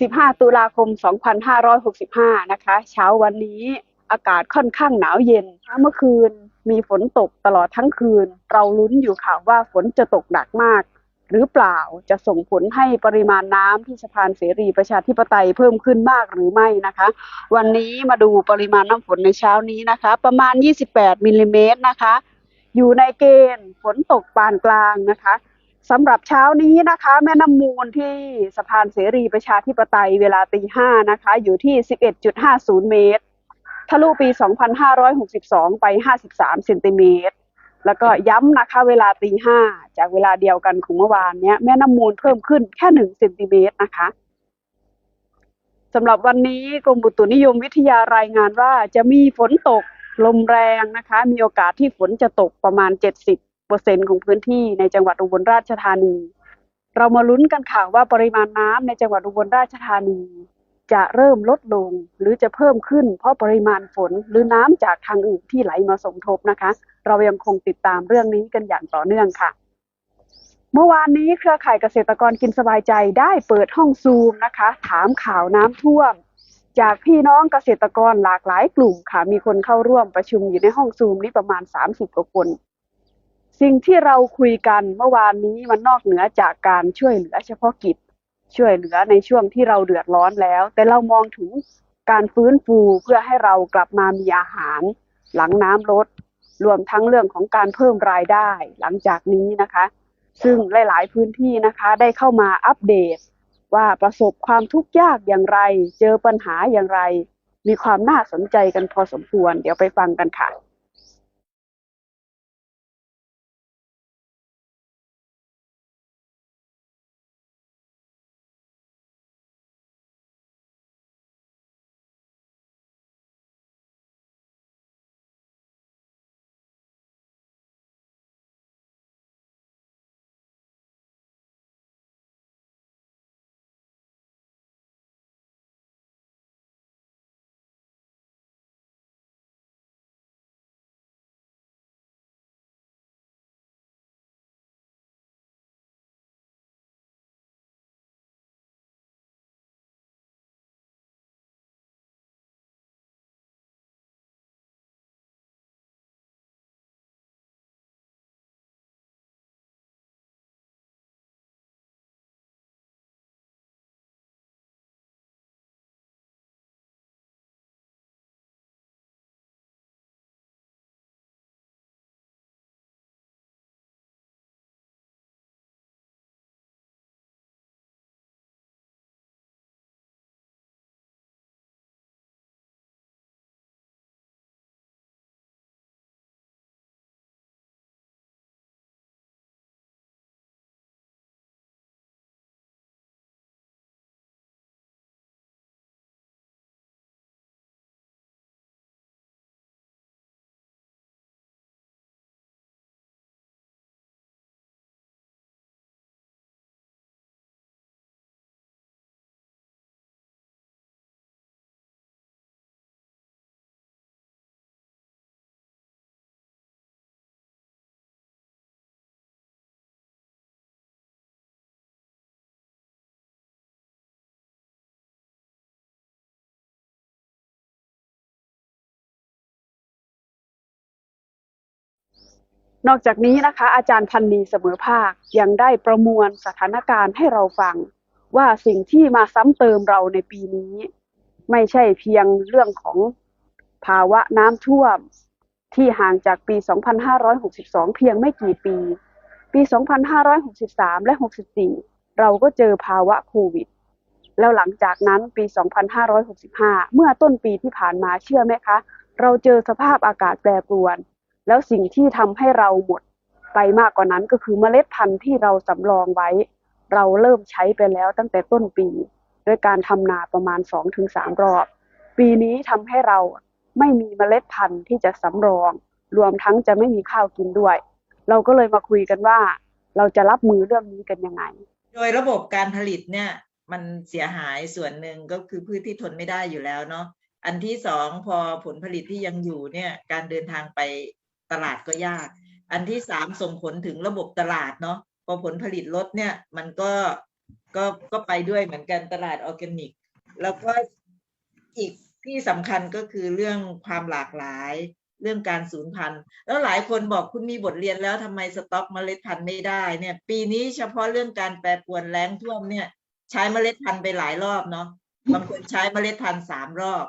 15 ตุลาคม 2565 นะคะ เช้าวันนี้อากาศค่อนข้างหนาวเย็น เมื่อคืนมีฝนตกตลอดทั้งคืน เราลุ้นอยู่ค่ะว่าฝนจะตกหนักมาก หรือเปล่าจะส่งผลให้ปริมาณน้ำที่สะพานเสรีประชาธิปไตยเพิ่มขึ้นมากหรือไม่นะคะ วันนี้มาดูปริมาณน้ำฝนในเช้านี้นะคะ ประมาณ 28มิลลิเมตรนะคะ อยู่ในเกณฑ์ฝนตกปานกลางนะคะ สำหรับเช้านี้นะคะ แม่น้ำมูลที่สะพานเสรีประชาธิปไตยเวลาตีห้านะคะ อยู่ที่ 11.50 เมตร ทะลุปี 2562 ไป 53 เซนติเมตร แล้วก็ย้ำนะคะ เวลาตีห้าจากเวลาเดียวกันของเมื่อวานเนี้ยแม่น้ำมูลเพิ่มขึ้นแค่หนึ่งเซนติเมตรนะคะสำหรับวันนี้กรมอุตุนิยมวิทยารายงานว่าจะมีฝนตกลมแรงนะคะ มีโอกาสที่ฝนจะตกประมาณ 70 เปอร์เซ็นของพื้นที่ในจังหวัดอุบลราชธานี เรามาลุ้นกันค่ะว่าปริมาณน้ำในจังหวัดอุบลราชธานี จะเริ่มลดลงหรือจะเพิ่มขึ้น เพราะปริมาณฝนหรือน้ำจากทางอื่นที่ไหลมาสมทบนะคะ เรายังคงติดตามเรื่องนี้กันอย่างต่อเนื่องค่ะเมื่อวานนี้เครือข่ายเกษตรกรกินสบายใจได้เปิดห้องซูมนะคะ ถามข่าวน้ำท่วม จากพี่น้องเกษตรกรหลากหลายกลุ่มค่ะ มีคนเข้าร่วมประชุมอยู่ในห้องซูมนี้ประมาณ 30กว่าคน สิ่งที่เราคุยกันเมื่อวานนี้มันนอกเหนือจากการช่วยเหลือเฉพาะกิจ ช่วยเหลือในช่วงที่เราเดือดร้อนแล้ว แต่เรามองถึงการฟื้นฟูเพื่อให้เรากลับมามีอาหาร หลังน้ำลดรวมทั้งเรื่องของการเพิ่มรายได้หลังจากนี้นะคะ ซึ่งหลาย ๆ พื้นที่นะคะได้เข้ามาอัปเดต ว่าประสบความทุกข์ยากอย่างไร เจอปัญหาอย่างไร มีความน่าสนใจกันพอสมควร เดี๋ยวไปฟังกันค่ะ นอกจากนี้นะคะ อาจารย์พันนีเสมอภาคยังได้ประมวลสถานการณ์ให้เราฟัง ว่าสิ่งที่มาซ้ำเติมเราในปีนี้ ไม่ใช่เพียงเรื่องของภาวะน้ำท่วม ที่ห่างจากปี 2562 เพียงไม่กี่ปี ปี 2563 และ 64 เราก็เจอภาวะโควิด แล้วหลังจากนั้นปี 2565 เมื่อต้นปีที่ผ่านมาเชื่อไหมคะ เราเจอสภาพอากาศแปรปรวน แล้วสิ่งที่ทำให้เราหมดไปมากกว่านั้นก็คือเมล็ดพันธุ์ที่เราสำรองไว้ เราเริ่มใช้ไปแล้วตั้งแต่ต้นปี ด้วยการทำนาประมาณ 2-3 รอบ ปีนี้ทำให้เราไม่มีเมล็ดพันธุ์ที่จะสำรอง รวมทั้งจะไม่มีข้าวกินด้วย เราก็เลยมาคุยกันว่า เราจะรับมือเรื่องนี้กันยังไง โดยระบบการผลิตเนี่ยมันเสียหายส่วนหนึ่งก็คือพืชที่ทนไม่ได้อยู่แล้วเนาะอันที่สองพอผลผลิตที่ยังอยู่เนี่ยการเดินทางไป ตลาดก็ยาก อันที่สามส่งผลถึงระบบตลาดเนาะพอผลผลิตลดเนี่ยมันก็ก็ก็ไปด้วยเหมือนกันตลาดออร์แกนิก แล้วก็อีกที่สำคัญก็คือเรื่องความหลากหลายเรื่องการสูญพันธุ์ แล้วหลายคนบอกคุณมีบทเรียนแล้วทำไมสต็อกเมล็ดพันธุ์ไม่ได้เนี่ย ปีนี้เฉพาะเรื่องการแปรปรวนแล้งท่วมเนี่ย ใช้เมล็ดพันธุ์ไปหลายรอบเนาะบางคนใช้เมล็ดพันธุ์สามรอบ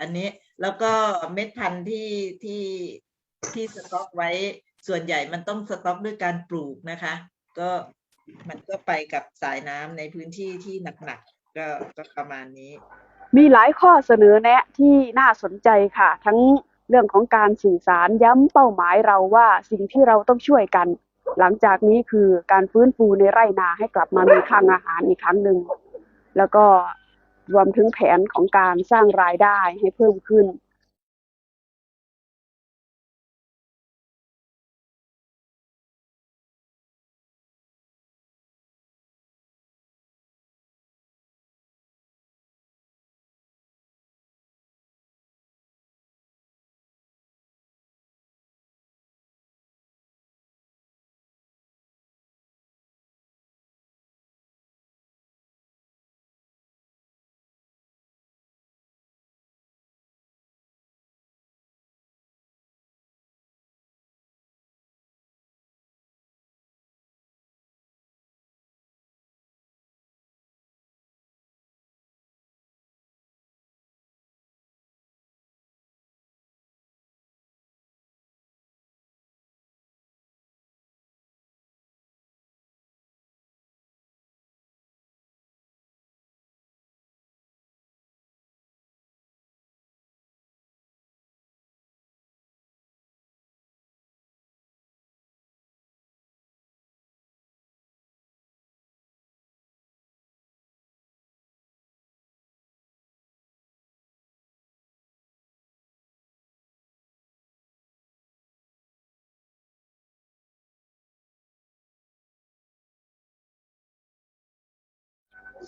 อันนี้แล้วก็เม็ดพันธุ์ที่ที่ ที่สต็อกไว้ส่วนใหญ่มันต้องสต็อกด้วยการปลูกนะคะ ก็มันก็ไปกับสายน้ำในพื้นที่ที่หนักๆก็ก็ประมาณนี้ มีหลายข้อเสนอแนะที่น่าสนใจค่ะ ทั้งเรื่องของการสื่อสารย้ำเป้าหมายเราว่าสิ่งที่เราต้องช่วยกัน หลังจากนี้คือการฟื้นฟูในไร่นาให้กลับมามีคลังอาหารอีกครั้งหนึ่งแล้วก็รวมถึงแผนของการสร้างรายได้ให้เพิ่มขึ้น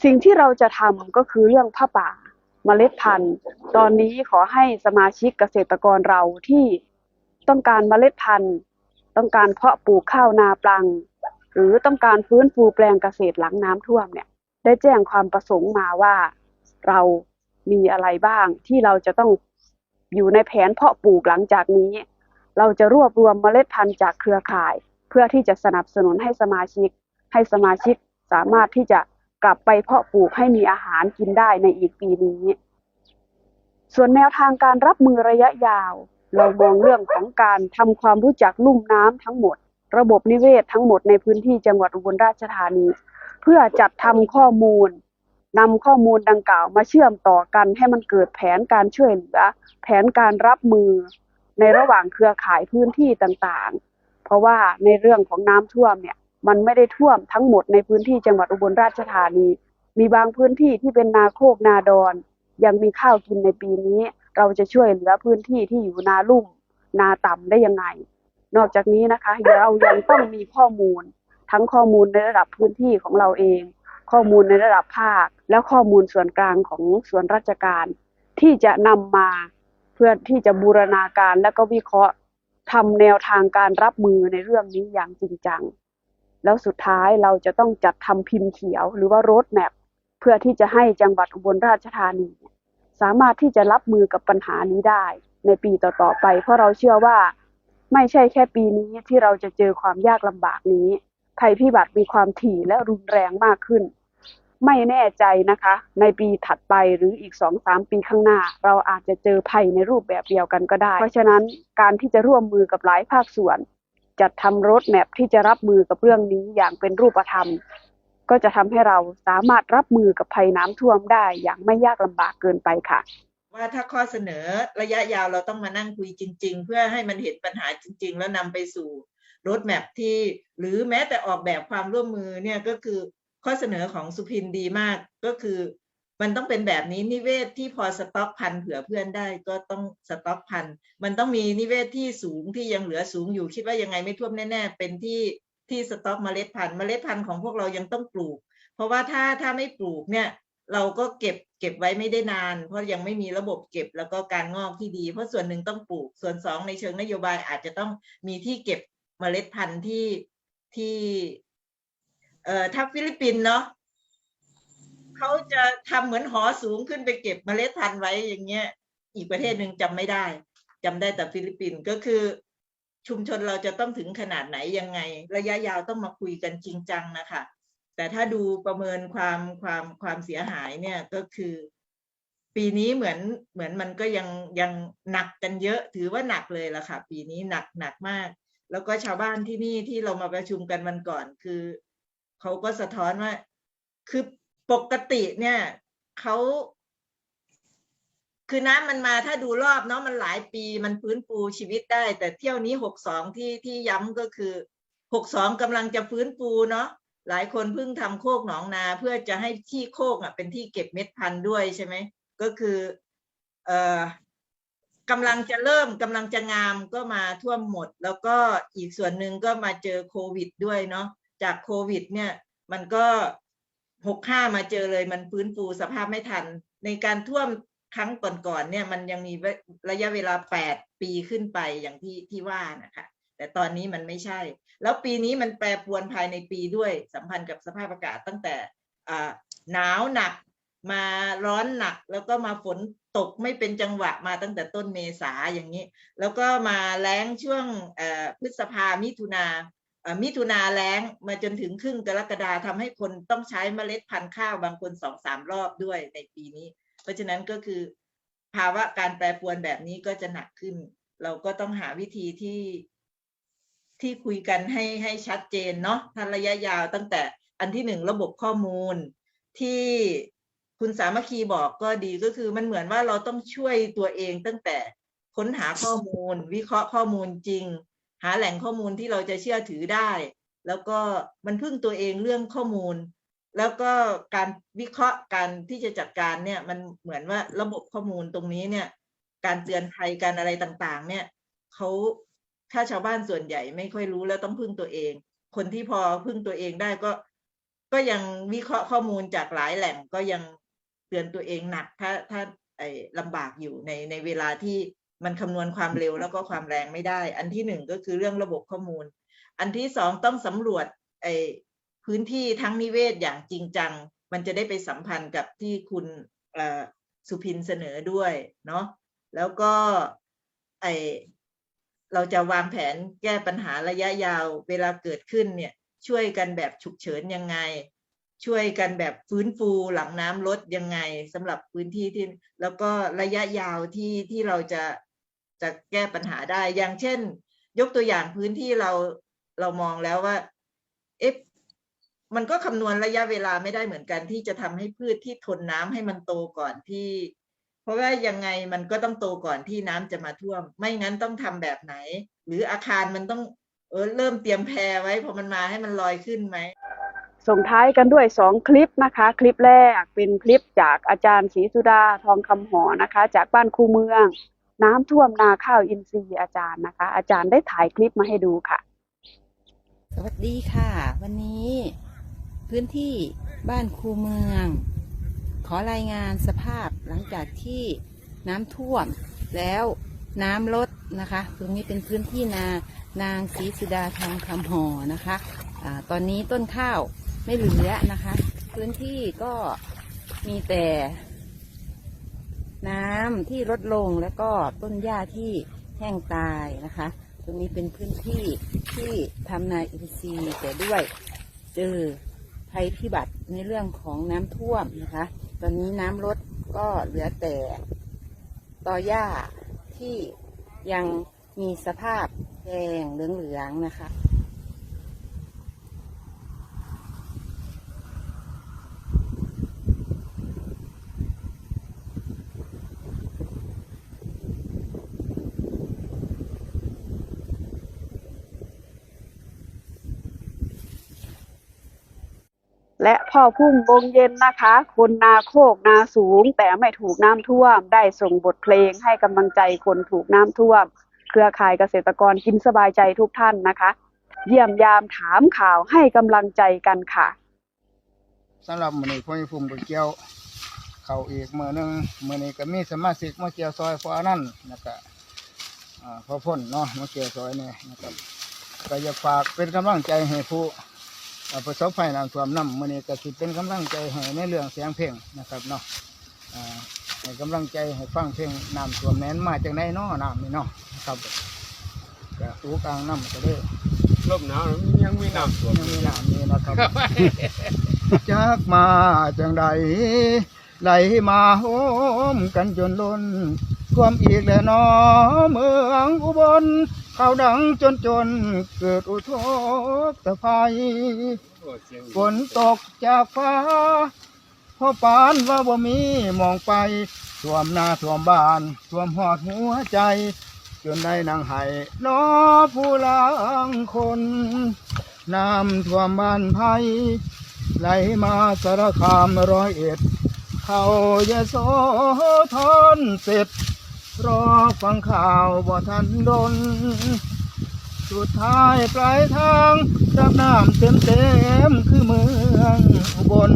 สิ่งที่เราจะทำก็คือเรื่องผ้าป่าเมล็ดพันธุ์ ตอนนี้ขอให้สมาชิกเกษตรกรเราที่ต้องการเมล็ดพันธุ์ ต้องการเพาะปลูกข้าวนาปลัง หรือต้องการฟื้นฟูแปลงเกษตรหลังน้ำท่วมเนี่ย ได้แจ้งความประสงค์มาว่าเรามีอะไรบ้างที่เราจะต้องอยู่ในแผนเพาะปลูกหลังจากนี้ เราจะรวบรวมเมล็ดพันธุ์จากเครือข่าย เพื่อที่จะสนับสนุนให้สมาชิก ให้สมาชิกสามารถที่จะ กลับไปเพาะปลูกให้มีอาหารกินได้ในอีกปีนี้ ส่วนแนวทางการรับมือระยะยาว เรามองเรื่องของการทำความรู้จักลุ่มน้ำทั้งหมด ระบบนิเวศทั้งหมดในพื้นที่จังหวัดอุบลราชธานี เพื่อจัดทำข้อมูลนำข้อมูลดังกล่าวมาเชื่อมต่อกันให้มันเกิดแผนการช่วยเหลือ แผนการรับมือในระหว่างเครือข่ายพื้นที่ต่างๆ เพราะว่าในเรื่องของน้ำท่วมเนี่ย มันไม่ได้ท่วมทั้งหมดในพื้นที่จังหวัดอุบลราชธานี มีบางพื้นที่ที่เป็นนาโคกนาดอน ยังมีข้าวกินในปีนี้ เราจะช่วยเหลือพื้นที่ที่อยู่นาลุ่ม นาต่ำได้ยังไง นอกจากนี้นะคะเรายังต้องมีข้อมูล ทั้งข้อมูลในระดับพื้นที่ของเราเอง ข้อมูลในระดับภาค และข้อมูลส่วนกลางของส่วนราชการ ที่จะนำมาเพื่อที่จะบูรณาการและก็วิเคราะห์ทำแนวทางการรับมือในเรื่องนี้อย่างจริงจัง แล้วสุดท้ายเราจะต้องจัดทำพิมพ์เขียวหรือว่าโรดแมพเพื่อที่จะให้จังหวัดอุบลราชธานี สามารถที่จะรับมือกับปัญหานี้ได้ในปีต่อๆไป เพราะเราเชื่อว่าไม่ใช่แค่ปีนี้ที่เราจะเจอความยากลำบากนี้ภัยพิบัติมีความถี่และรุนแรงมากขึ้น ไม่แน่ใจนะคะ ในปีถัดไปหรืออีกสองสามปีข้างหน้า เราอาจจะเจอภัยในรูปแบบเดียวกันก็ได้ เพราะฉะนั้นการที่จะร่วมมือกับหลายภาคส่วน จัดทำรถแมพที่จะรับมือกับเรื่องนี้อย่างเป็นรูปธรรม ก็จะทำให้เราสามารถรับมือกับภัยน้ำท่วมได้อย่างไม่ยากลำบากเกินไปค่ะ ว่าถ้าข้อเสนอระยะยาวเราต้องมานั่งคุยจริง ๆ เพื่อให้มันเห็นปัญหาจริง ๆ แล้วนำไปสู่รถแมพที่หรือแม้แต่ออกแบบความร่วมมือเนี่ยก็คือข้อเสนอของสุพินดีมากก็คือ มันต้องเป็นแบบนี้นิเวศที่พอสต็อกพันเผื่อเพื่อนได้ก็ต้องสต็อกพันมันต้องมีนิเวศที่สูงที่ยังเหลือสูงอยู่คิดว่ายังไงไม่ท่วมแน่ ๆ เป็นที่ที่สต็อกเมล็ดพันธุ์เมล็ดพันธุ์ของพวกเรายังต้องปลูก เพราะว่าถ้าถ้าไม่ปลูกเนี่ยเราก็เก็บเก็บไว้ไม่ได้นาน เพราะยังไม่มีระบบเก็บแล้วก็การงอกที่ดี เพราะส่วนหนึ่งต้องปลูก ส่วนสองในเชิงนโยบายอาจจะต้องมีที่เก็บเมล็ดพันธุ์ที่ที่เอ่อถ้าฟิลิปปินส์เนาะ เขาจะทำเหมือนหอสูงขึ้นไปเก็บเมล็ดพันธุ์ไว้อย่างเงี้ย อีกประเทศหนึ่งจำไม่ได้จำได้แต่ฟิลิปปินส์ก็คือ ชุมชนเราจะต้องถึงขนาดไหนยังไง ระยะยาวต้องมาคุยกันจริงจังนะคะแต่ถ้าดูประเมินความความความเสียหายเนี่ยก็คือ ปีนี้เหมือนเหมือนมันก็ยังยังหนักกันเยอะ ถือว่าหนักเลยละค่ะ ปีนี้หนักหนักมาก แล้วก็ชาวบ้านที่นี่ที่เรามาประชุมกันวันก่อนคือเขาก็สะท้อนว่าคือ ปกติเนี่ยเขาคือน้ำมันมาถ้าดูรอบเนาะมันหลายปีมันฟื้นฟูชีวิตได้ แต่เที่ยวนี้หกสองที่ที่ย้ำก็คือหกสองกำลังจะฟื้นฟูเนาะหลายคนเพิ่งทำโคกหนองนาเพื่อจะให้ที่โคกอะเป็นที่เก็บเม็ดพันธุ์ด้วยใช่ไหมก็คือเอ่อกำลังจะเริ่มกำลังจะงามก็มาท่วมหมด แล้วก็อีกส่วนหนึ่งก็มาเจอโควิดด้วยเนาะจากโควิดเนี่ยมันก็ หกห้ามาเจอเลยมันฟื้นฟูสภาพไม่ทัน ในการท่วมครั้งก่อนๆเนี่ยมันยังมีระยะเวลาแปดปีขึ้นไปอย่างที่ที่ว่านะคะ แต่ตอนนี้มันไม่ใช่ แล้วปีนี้มันแปรปรวนภายในปีด้วยสัมพันธ์กับสภาพอากาศตั้งแต่หนาวหนักมาร้อนหนักแล้วก็มาฝนตกไม่เป็นจังหวะมาตั้งแต่ต้นเมษาอย่างนี้ แล้วก็มาแล้งช่วงพฤษภามิถุนา มิถุนาแล้งมาจนถึงครึ่งกรกฎาทำให้คนต้องใช้เมล็ดพันธุ์ข้าวบางคนสองสามรอบด้วยในปีนี้ เพราะฉะนั้นก็คือภาวะการแปรปรวนแบบนี้ก็จะหนักขึ้น เราก็ต้องหาวิธีที่ที่คุยกันให้ให้ชัดเจนเนาะทันระยะยาวตั้งแต่อันที่หนึ่งระบบข้อมูล ที่คุณสามัคคีบอกก็ดีก็คือมันเหมือนว่าเราต้องช่วยตัวเองตั้งแต่ค้นหาข้อมูล วิเคราะห์ข้อมูลจริง หาแหล่งข้อมูลที่เราจะเชื่อถือได้ แล้วก็มันพึ่งตัวเองเรื่องข้อมูล แล้วก็การวิเคราะห์การที่จะจัดการเนี่ยมันเหมือนว่าระบบข้อมูลตรงนี้เนี่ย การเตือนภัยการอะไรต่างๆ เนี่ยเขาถ้าชาวบ้านส่วนใหญ่ไม่ค่อยรู้แล้วต้องพึ่งตัวเอง คนที่พอพึ่งตัวเองได้ก็ ก็ยังวิเคราะห์ข้อมูลจากหลายแหล่งก็ยังเตือนตัวเองหนัก ถ้าถ้าไอ้ลำบากอยู่ในในเวลาที่ มันคำนวณความเร็วแล้วก็ความแรงไม่ได้ อันที่หนึ่งก็คือเรื่องระบบข้อมูล อันที่สองต้องสำรวจไอ้พื้นที่ทั้งนิเวศอย่างจริงจัง มันจะได้ไปสัมพันธ์กับที่คุณสุพินเสนอด้วยเนาะแล้วก็ไอเราจะวางแผนแก้ปัญหาระยะยาวเวลาเกิดขึ้นเนี่ยช่วยกันแบบฉุกเฉินยังไง ช่วยกันแบบฟื้นฟูหลังน้ำลดยังไงสำหรับพื้นที่ที่ แล้วก็ระยะยาวที่ที่เราจะ จะแก้ปัญหาได้ อย่างเช่น ยกตัวอย่างพื้นที่เราเรามองแล้วว่าเอ๊ะมันก็คำนวณระยะเวลาไม่ได้เหมือนกันที่จะทำให้พืชที่ทนน้ำให้มันโตก่อนที่ เพราะว่ายังไงมันก็ต้องโตก่อนที่น้ำจะมาท่วม ไม่งั้นต้องทำแบบไหน หรืออาคารมันต้องเออเริ่มเตรียมแพรไว้พอมันมาให้มันลอยขึ้นไหมส่งท้ายกันด้วยสองคลิปนะคะ คลิปแรกเป็นคลิปจากอาจารย์ศรีสุดาทองคำหอนะคะ จากบ้านคูเมือง น้ำท่วมนาข้าวอินทรีย์อาจารย์นะคะ อาจารย์ได้ถ่ายคลิปมาให้ดูค่ะ สวัสดีค่ะ วันนี้ พื้นที่บ้านคูเมือง ขอรายงานสภาพหลังจากที่น้ำท่วม แล้วน้ำลดนะคะ ตรงนี้เป็นพื้นที่นานางศรีสุดาทองคำหอนะคะอตอนนี้ต้นข้าวไม่เหลือนะคะ พื้นที่ก็มีแต่ น้ำที่ลดลงแล้วก็ต้นหญ้าที่แห้งตายนะคะ ตรงนี้เป็นพื้นที่ที่ทำนาอินทรีย์แต่ด้วยเจอภัยพิบัติในเรื่องของน้ำท่วมนะคะ ตอนนี้น้ำลดก็เหลือแต่ตอหญ้าที่ยังมีสภาพแดงเหลืองๆนะคะ และพ่อพุ่มวงเย็นนะคะ คนนาโคกนาสูง แต่ไม่ถูกน้ำท่วม ได้ส่งบทเพลงให้กำลังใจคนถูกน้ำท่วม เครือข่ายเกษตรกรกินสบายใจทุกท่านนะคะ เยี่ยมยามถามข่าวให้กำลังใจกันค่ะสำหรับมือนี้พ่อใหญ่ฟุ่มก็เกี่ยวเขาวอีกมือนึงมื้อนี้ก็มีสมาชิกมาเกี่ยวซอยพออันนั้นแล้วก็อ่าพอพ่นเนาะมาเกี่ยวซอยนี่นะครับก็อยากฝากเป็นกำลังใจให้ผู้ ประสบภัยน้ำท่วมน้ำมื้อนี้ก็สิเป็นกำลังใจให้ในเรื่องเสียงเพลงนะครับเนาะอ่าให้กำลังใจให้ฟังเพลงน้ำท่วมแม้นมาจากไหนเนาะน้ำนี่เนาะนะครับก็อูกลางน้ำก็ได้ลมหนาวยังมีน้ำท่วมยังมีน้ำนี่นะครับจากมาจังใดไหลมาโหมกันจนล้น ท่วมอีกแล้วนอเมืองอุบลเข้าดังจนจนเกิดอุทกภัยโอ้เสียงฝนตกจากฟ้าพ่อปานว่าบ่มีมองไปท่วมหน้าท่วมบ้านท่วมหอดหัวใจ จนได้นางไห้นอผู้ลางคนน้ำท่วมบ้านไผ่ไหลมาสารคามร้อยเอ็ด เขายะโสธรเสร็จ รอฟังข่าวบ่ทันดน สุดท้ายปลายทางรับน้ำเต็มเต็มๆคือเมืองอุบล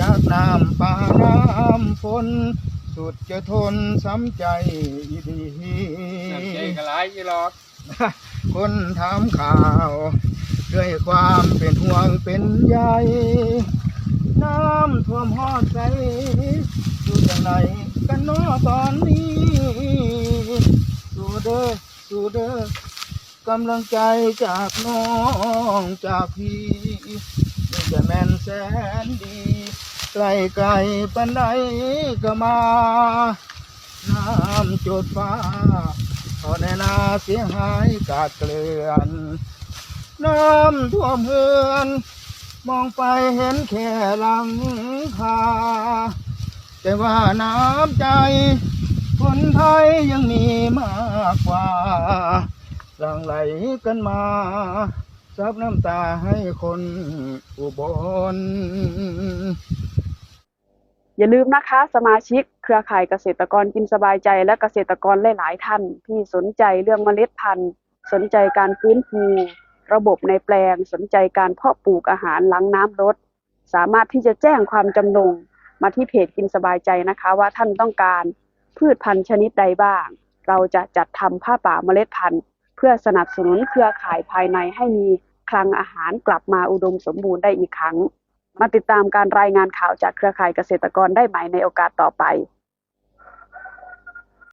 จากน้ำป่าน้ำฝนสุดจะทนซ้ำใจดีน้ำใจกระไรยี่หรอกคนถามข่าว ด้วยความเป็นห่วงเป็นใยน้ำท่วมหอดใจ อยู่อย่างไรกันเนาะตอนนี้สู้เด้อสู้เด้อกำลังใจจากน้องจากพี่นี่จะแม่นแสนดีไกลไกลปันใดก็มา น้ำจุดฟ้าพอในนาเสียหายกาดเกลื่อนน้ำท่วมเฮือน มองไปเห็นแค่หลังคา แต่ว่าน้ำใจคนไทยยังมีมากกว่าหลั่งไหลกันมาซับน้ำตาให้คนอุบล อย่าลืมนะคะสมาชิกเครือข่ายเกษตรกรกินสบายใจและเกษตรกรหลาย ๆ ท่านที่สนใจเรื่องเมล็ดพันธุ์ สนใจการฟื้นฟูระบบในแปลงสนใจการเพาะปลูกอาหารหลังน้ำลดสามารถที่จะแจ้งความจำนง มาที่เพจกินสบายใจนะคะ ว่าท่านต้องการพืชพันธุ์ชนิดใดบ้าง เราจะจัดทำผ้าป่าเมล็ดพันธุ์ เพื่อสนับสนุนเครือข่ายภายในให้มีคลังอาหารกลับมาอุดมสมบูรณ์ได้อีกครั้ง มาติดตามการรายงานข่าวจากเครือข่ายเกษตรกรได้ใหม่ในโอกาสต่อไป